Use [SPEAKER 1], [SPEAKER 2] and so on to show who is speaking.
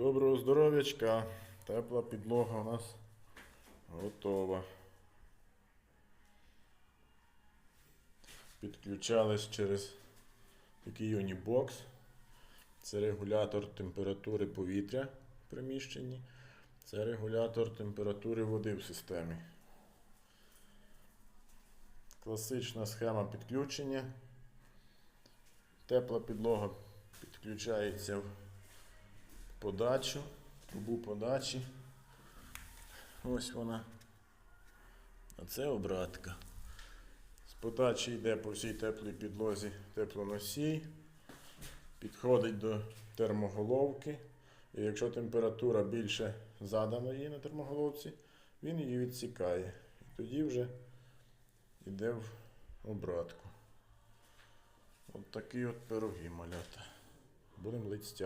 [SPEAKER 1] Доброго здоров'ячка. Тепла підлога у нас готова. Підключались через такий унібокс. Це регулятор температури повітря в приміщенні. Це регулятор температури води в системі. Класична схема підключення. Тепла підлога підключається в подачу, трубу подачі. Ось вона. А це обратка. З подачі йде по всій теплій підлозі теплоносій, підходить до термоголовки. І якщо температура більше заданої на термоголовці, він її відсікає. І тоді вже йде в обратку. От такі от пироги малята. Будемо лить стяг.